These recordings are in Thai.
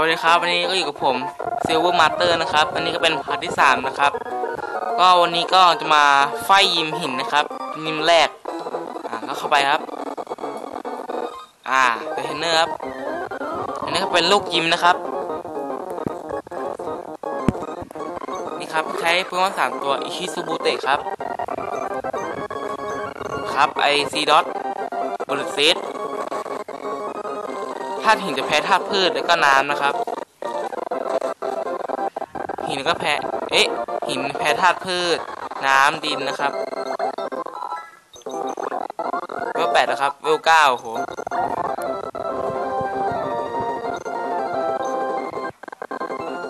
วัสดีครับ วันนี้ก็อยู่กับผมซิลเวอร์มาสเตอร์นะครับ อันนี้ก็เป็นพาร์ทที่สามนะครับ ก็วันนี้ก็จะมาไฟยิมหินนะครับ ยิมแรก อ่าก็เข้าไปครับ อ่าเป็นเทรนเนอร์ครับ อันนี้ก็เป็นลูกยิมนะครับ นี่ครับใช้เพื่อนสามตัวอิชิซูบุเตะครับ ครับไอซีดอทบริเซตาตุหินจะแพ้ธาตุพืชแล้วก็น้ำนะครับ หินก็แพ้ เอ๊ะ หินแพ้ธาตุพืช น้ำดินนะครับเวลแปดนะครับเวลเก้าโห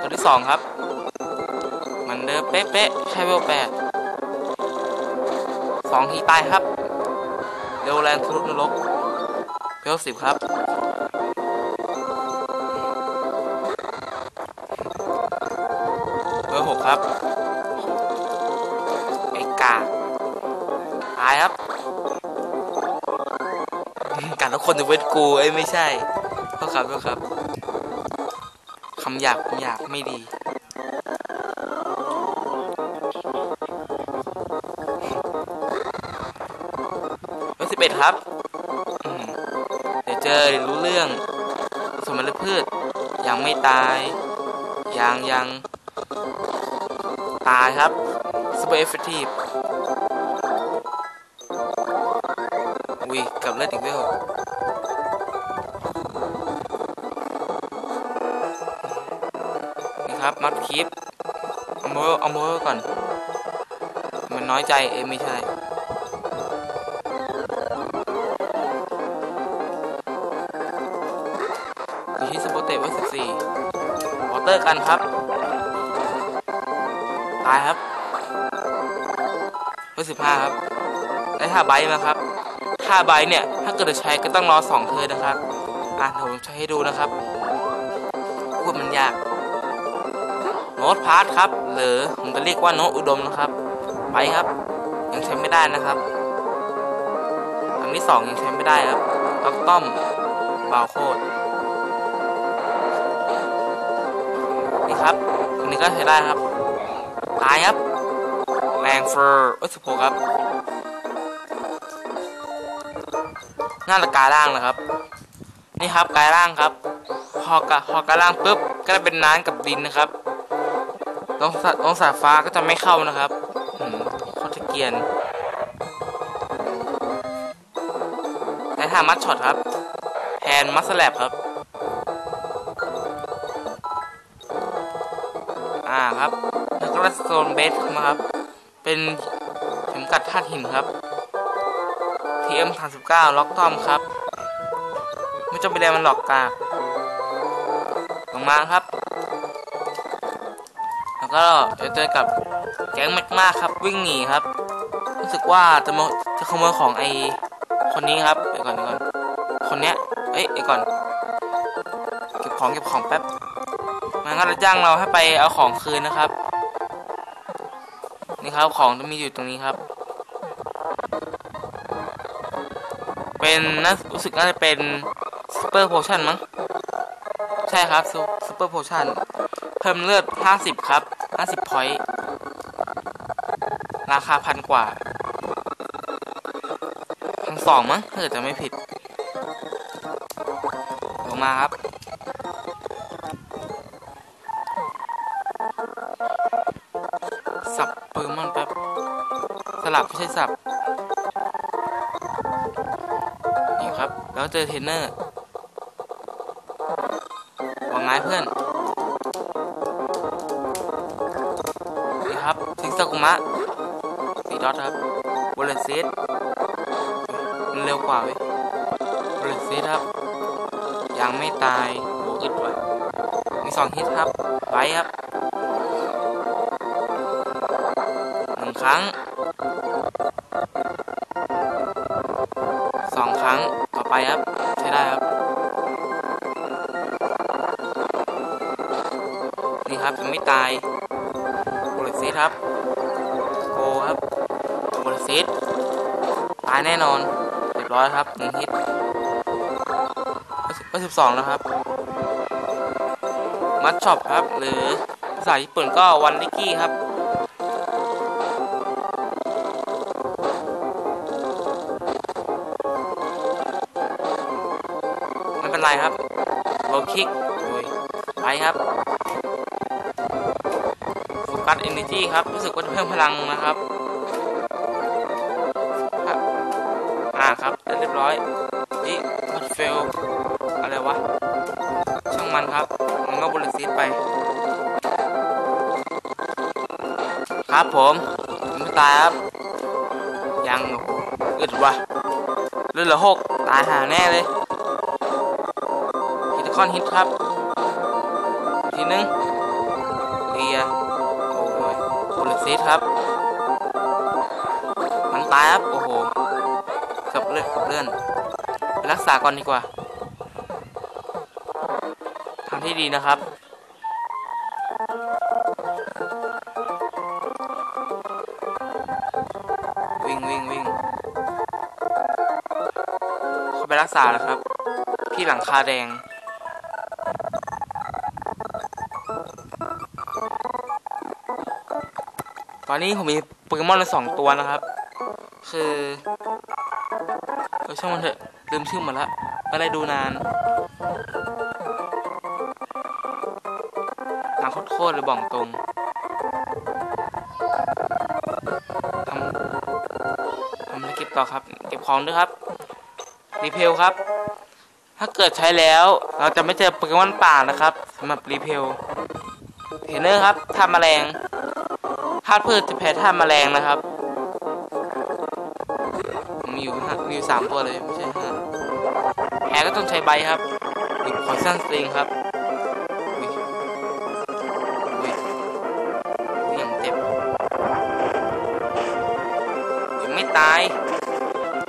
ตัวที่สองครับ มันเดิมเป๊ะๆใช่เวลแปดสองทีตายครับเร็วแรงทะลุนรกเวลสิบครับ ครับไอ้กาตายครับการทุกคนจะเวทกูไอ้ยไม่ใช่เท่าครับเท่าครับคำหยาบคำหยาบไม่ดีเบอร์สิบเอ็ดครับเดี๋ยวเจอเดี๋ยวรู้เรื่องสมรพืชยังไม่ตายยังยัง ตายครับ super effective อุ้ยกับเลือดอีกเวลนี่ครับ มัดคลิปเอาโมเอาโมก่อน มันน้อยใจ เอ้ไม่ใช่อยู่ที่สโปเตไว้สิบสี่วอเตอร์กันครับ ตายครับเบอร์สิบห้าครับ ได้ท่าไบมาครับท่าไบเนี่ย ถ้าเกิดจะใช้ก็ต้องรอสองเทิร์นนะครับ อะเดี๋ยวผมใช้ให้ดูนะครับพูดมันยาก โน้ตพาร์ทครับ หรือผมจะเรียกว่าโน้ตอุดมนะครับ ไปครับ ยังใช้ไม่ได้นะครับอันที่สองยังใช้ไม่ได้ครับล็อกต้อมบาวโคดนี่ครับอันนี้ก็ใช้ได้ครับ ตายครับ แรงเฟอร์เอ้ยสิบหกครับน้าตะกายล่างนะครับ นี่ครับกายล่างครับพอกะพอกายล่างปุ๊บก็จะเป็นน้ำกับดินนะครับตรงสตรงสายฟ้าก็จะไม่เข้านะครับอืมโคตรเกียนแต่ถ้ามัดช็อตครับแฮนมัสแลบครับ อ่าครับ แล้วก็โซนเบสมาครับ เป็นเข็มกัดธาตุหินครับ TM 39ล็อกตอมครับ ไม่จำเป็นไรมันหลอกกากลงมาครับ แล้วก็จะเจอกับแก๊งแมกมาครับ วิ่งหนีครับ รู้สึกว่าจะมาจะขโมยของไอคนนี้ครับเดี๋ยวก่อนเดี๋ยวก่อน คนเนี้ย เอ้ยเดี๋ยวก่อน เก็บของเก็บของแป๊บมันก็จะจ้างเราให้ไปเอาของคืนนะครับ นี่ครับของจะมีอยู่ตรงนี้ครับ เป็นน่ารู้สึกน่าจะเป็นซูเปอร์โพชั่นมั้ง ใช่ครับซูเปอร์โพชั่นเพิ่มเลือด 50 ครับ 50พอยต์ราคาพันกว่าพันสองมั้งถ้าเกิดจะไม่ผิดลงมาครับ สลับไม่ใช่สับนี่ครับ แล้วเจอเทรนเนอร์วางไม้เพื่อน นี่ครับซิงซากุมะสีดอทครับบริเซตมันเร็วกว่าเว้ยบริเซตครับ ยังไม่ตายโหอึดว่ะมีสองฮิตครับ ไปครับ หนึ่งครั้ง ครั้งต่อไปครับ ใช้ได้ครับ นี่ครับยังไม่ตายโบลิซิสครับโกครับโบลิซิสตายแน่นอนเรียบร้อยครับหนึ่งฮิตก็สิบสองแล้วครับ มัดช็อปครับ หรือภาษาญี่ปุ่นก็วันลิกี้ครับ ไม่เป็นไรครับโลคิกโอ้ยไปครับโฟกัสเอเนจีครับ รู้สึกว่าจะเพิ่มพลังนะครับครับอ่าครับเรียบร้อยนี่พัดเฟลอะไรวะ ช่างมันครับ มันก็บริสิทไป ครับผมไม่ตายครับ ยังอึดวะเลือดหลือหกตายหาแน่เลย คอนฮิตครับอีกทีนึงเลียโอ้ยบุลซีดครับ มันตายครับ โอ้โหกับเลือดกับเลื่อน รักษาก่อนดีกว่า ทางที่ดีนะครับวิ่งวิ่งวิ่งเขาไปรักษาแล้วครับที่หลังคาแดง ตอนนี้ผมมีโปเกมอนละสองตัวนะครับ คือเออช่างมันเถอะลืมชื่อหมดละไม่ได้ดูนานหลังโคตรเลยบอกตรงทำทำอะไรเก็บต่อครับ เก็บของด้วยครับรีเพลครับ ถ้าเกิดใช้แล้ว เราจะไม่เจอโปเกมอนป่านะครับสำหรับรีเพลเทรนเนอร์ครับทำแมลง ธาตุพืชจะแพ้ธาตุแมลงนะครับมีอยู่มีอยู่สามตัวเลยไม่ใช่ห้าแพ้ก็ต้องใช้ใบครับมีพอยซันสตริงครับอุ้ยอุ้ยยังเจ็บยังไม่ตาย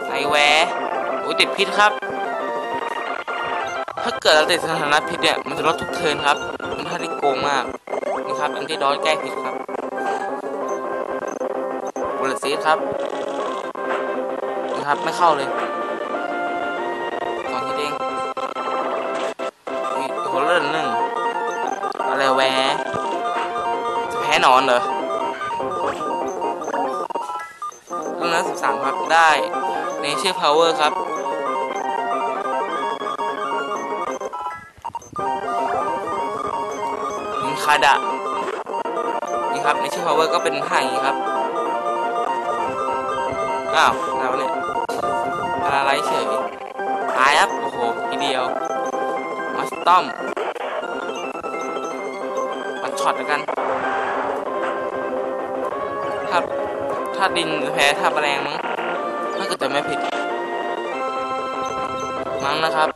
ไอแวร์อุ้ยติดพิษครับ ถ้าเกิดเราติดสถานะพิษเนี่ย มันจะลดทุกเทินครับมันท่าที่โกงมาก นี่ครับอันที่ดอยแก้พิษครับ บุลซีครับนี่ครับไม่เข้าเลยสองทีเองอุ้ยโหเลื่อนหนึ่งอะไรแวะจะแพ้นอนเหรอเรื่องนั้นสิบสามครับได้ในชื่อ power ครับมินคาดะนี่ครับในชื่อ power ก็เป็นท่าอย่างนี้ครับ อ้าวแล้วเนี่ยพาราไลท์เฉยตายครับ โอ้โหทีเดียวมาสตอมมันช็อตแล้วกันถ้าถ้าดินแพ้ถ้าแมลงมั้งถ้าเกิดจะไม่ผิด มั้งนะครับ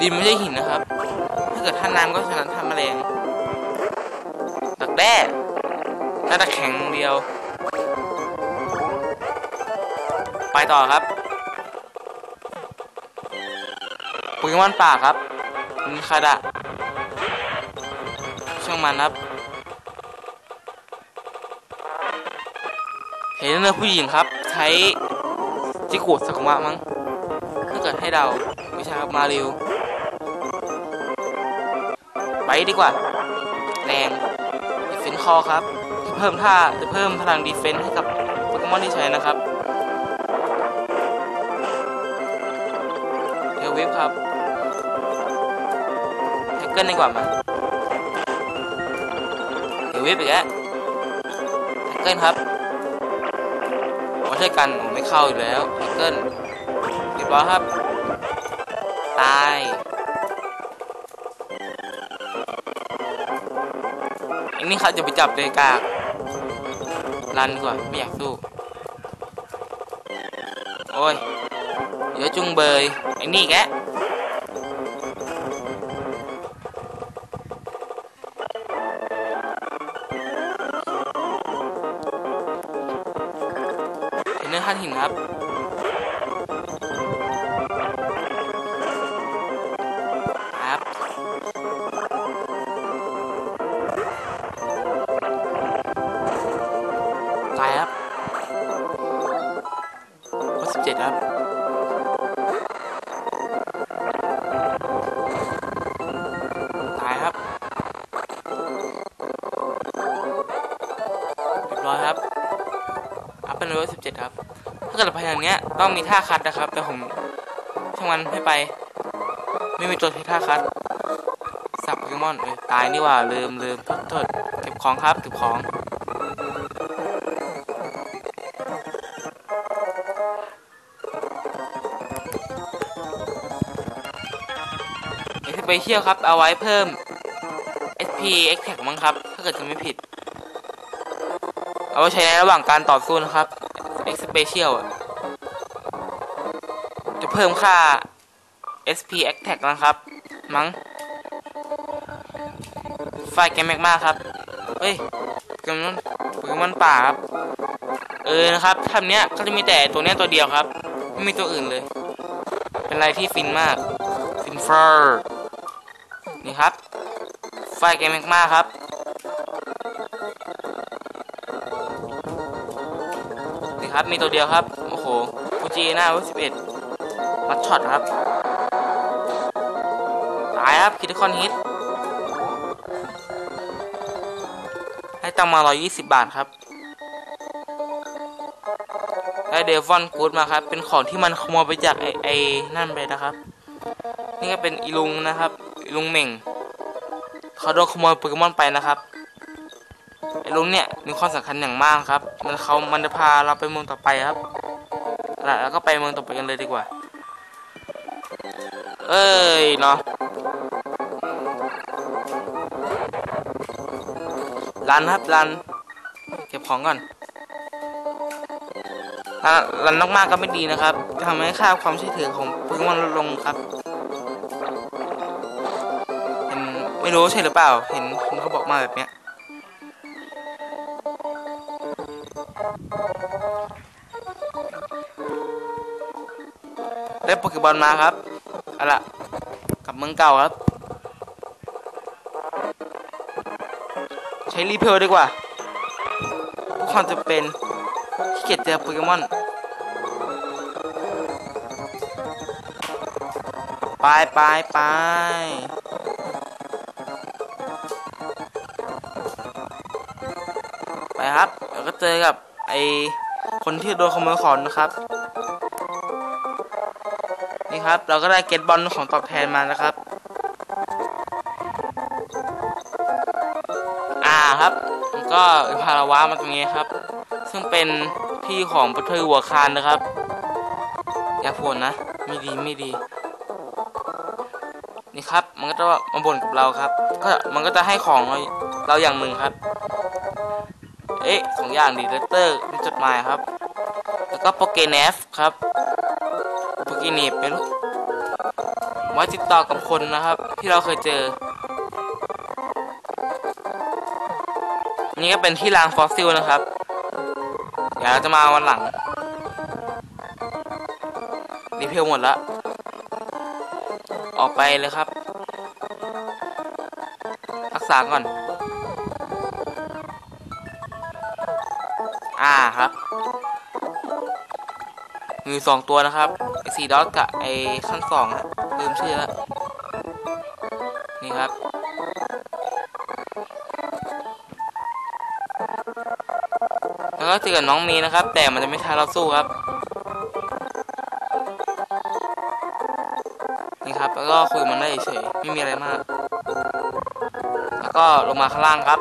ดินไม่ใช่หินนะครับ ถ้าเกิดท่าน้ำก็ชนะท่าแมลงตักแด้น่าจะแข็งเดียว ไปต่อครับโปเกมอนป่าครับมิคาดะช่างมันครับ เห็นนื้อผู้หญิงครับ ใช้จิกุสกุมะมั้งถ้าเกิดให้เดาไม่ใช่ครับมาริวไปดีกว่า แรงดีเฟนคอครับ เพิ่มท่าจะเพิ่มพลังดีเฟนให้กับโปเกมอนที่ใช้นะครับ เกิลดีกว่ามาเทลวิฟอีกแล้วแฮกเกิลครับมาช่วยกันโอ้ไม่เข้าอีกแล้วแฮกเกิลเรียบร้อยครับ ตายอันนี้เขาจะไปจับเลยกากรันดีกว่าไม่อยากสู้โอ้ยเดี๋ยวจุงเบยไอ้นี่แก ต้องมีท่าคัดนะครับ แต่ผมช่างมันไม่ไป ไม่มีตัวใช้ท่าคัดสับโปเกมอนเอ้ยตายนี่ว่าลืมลืมโทษโทษเก็บของครับเก็บของเอ็กซ์ไปเที่ยวครับ เอาไว้เพิ่ม SP X Tag มั้งครับ ถ้าเกิดจะไม่ผิด เอาไว้ใช้ในระหว่างการต่อสู้นะครับ X Special เพิ่มค่า SP X Tag นะครับ มั้ง ไฟแกมแมกมากครับ เฮ้ยโปเกมอนโปเกมอนป่าครับ เออนะครับทำเนี้ยก็จะมีแต่ตัวเนี้ยตัวเดียวครับ ไม่มีตัวอื่นเลย เป็นอะไรที่ฟินมาก ฟินเฟอร์นี่ครับ ไฟแกมแมกมากครับนี่ครับ มีตัวเดียวครับ โอ้โหฟูจิหน้าวัสิบเอ็ด รัดช็อตครับ ตายครับคิดคอนฮิต ให้ตังมา 120 บาทครับ ได้เดฟอนกูดมาครับ เป็นของที่มันขโมยไปจากไอไอนั่นไปนะครับ นี่ก็เป็นอีลุงนะครับ อีลุงเหม่ง เขาโดนขโมยโปเกมอนไปนะครับไอลุงเนี่ยมีความสำคัญอย่างมากครับ มันเขามันจะพาเราไปเมืองต่อไปครับแล้วก็ไปเมืองต่อไปกันเลยดีกว่า เอ้ยเนาะรันครับรันเก็บของก่อนรันรันมากๆก็ไม่ดีนะครับทำให้ค่าความเชื่อถือของโปเกมอนลดลงครับเห็นไม่รู้ใช่หรือเปล่า เห็นคนเขาบอกมาแบบเนี้ยได้โปเกบอลมาครับ เอาล่ะกลับเมืองเก่าครับ ใช้รีเพลดีกว่าความจะเป็นขี้เกียจเจอโปเกมอน ไปไปไปไปครับแล้วก็เจอกับไอคนที่โดนขโมยของนะครับ นี่ครับ เราก็ได้เก็ตบอลของตอบแทนมานะครับ อ่าครับมันก็พาราว้ามาตรงนี้ครับ ซึ่งเป็นที่ของปะเทยหัวคานนะครับ อย่าพูดนะ ไม่ดีไม่ดี นี่ครับ มันก็จะมาบ่นกับเราครับ ก็มันก็จะให้ของเราเราอย่างหนึ่งครับ เอ๊ะของอย่างดีเลตเตอร์เป็นจดหมายครับ แล้วก็โปเกเนฟครับ กเนฟเป็นไว้ติดต่อกับคนนะครับ ที่เราเคยเจอ นี่ก็เป็นที่รางฟอสซิลนะครับ เดี๋ยวเราจะมาวันหลังรีเพลหมดแล้วออกไปเลยครับ รักษาก่อน อ่าครับมีสองตัวนะครับ ไอซีดอทกับไอขั้นสองอะลืมชื่อแล้วนี่ครับแล้วก็เจอกับน้องมีนะครับ แต่มันจะไม่ทันเราสู้ครับนี่ครับ แล้วก็คุยกับมันได้เฉยไม่มีอะไรมาก แล้วก็ลงมาข้างล่างครับ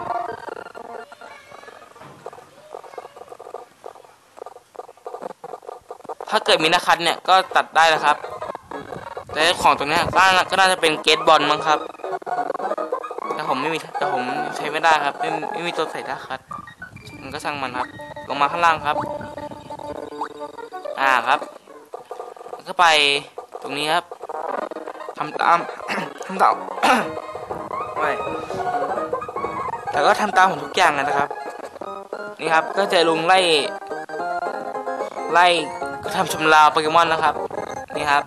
ถ้าเกิดมีนาคัดเนี่ยก็ตัดได้นะครับ แต่ของตรงนี้ก็น่าก็น่าจะเป็นเกตบอลมั้งครับ แต่ผมไม่มีแต่ผมใช้ไม่ได้ครับ ไม่ไม่มีตัวใส่นาคัดมันก็ช่างมันครับ ลงมาข้างล่างครับ อ่าครับก็ไปตรงนี้ครับทำตามทำตามไม่แต่ก็ทำตามผมทุกอย่างนะครับ นี่ครับก็จอลุงไล่ไล่ ก็ทำชำราวโปเกมอนนะครับ นี่ครับ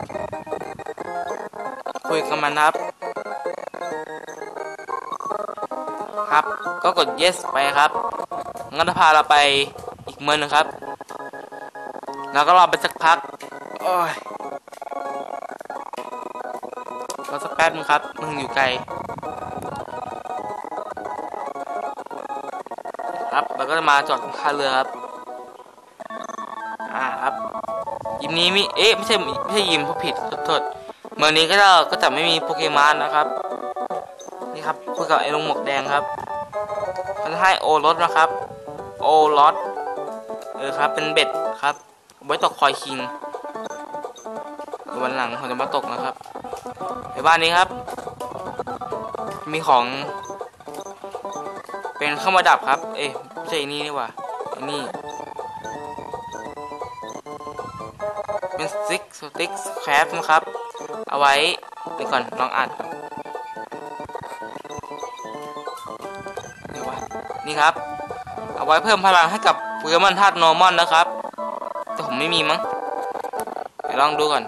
คุยกับมันครับ ครับ ก็กด yes ไปครับงั้นจะพาเราไปอีกเมืองหนึงครับ แล้วก็รอไปสักพักโอ้ยรอสักแป๊บนึงครับมึงอยู่ไกล ครับ แล้วก็จะมาจอดท่าเรือครับ ยิมนี้มีเอ๊ะไม่ใช่ไม่ใช่ยิมผู้ผิดขอโทษเมืองนี้ก็จะก็จะไม่มีโปเกมอนนะครับ นี่ครับคุยกับไอ้ลุงหมวกแดงครับมันให้โอรสนะครับ โอรสเออครับ เป็นเบ็ดครับ ไว้ตกคอยคิงวันหลังผมจะมาตกนะครับในบ้านนี้ครับ มีของ เป็นเข้ามาดับครับ เอ๊ะไม่ใช่อันนี่นี่ว่าอัน เป็นสติกสติ๊กแครฟนะครับ เอาไว้เดี๋ยวก่อนลองอ่านนี่วะนี่ครับ เอาไว้เพิ่มพลังให้กับโปเกมอนธาตุนอร์มอนนะครับ แต่ผมไม่มีมั้งเดี๋ยวลองดูก่อน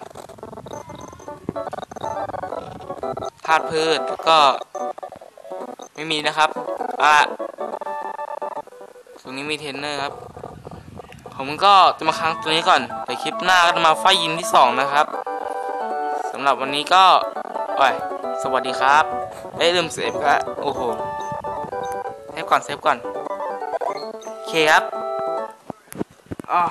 ธาตุพืชแล้วก็ ไม่มีนะครับ อะ ตรงนี้มีเทรนเนอร์ครับ ผมก็จะมาค้างตัวนี้ก่อนแต่คลิปหน้าก็จะมาไฟยินที่สองนะครับสำหรับวันนี้ก็ไปสวัสดีครับเอ้ยลืมเซฟละโอ้โหเซฟก่อนเซฟก่อนโอเคครับอ๋อ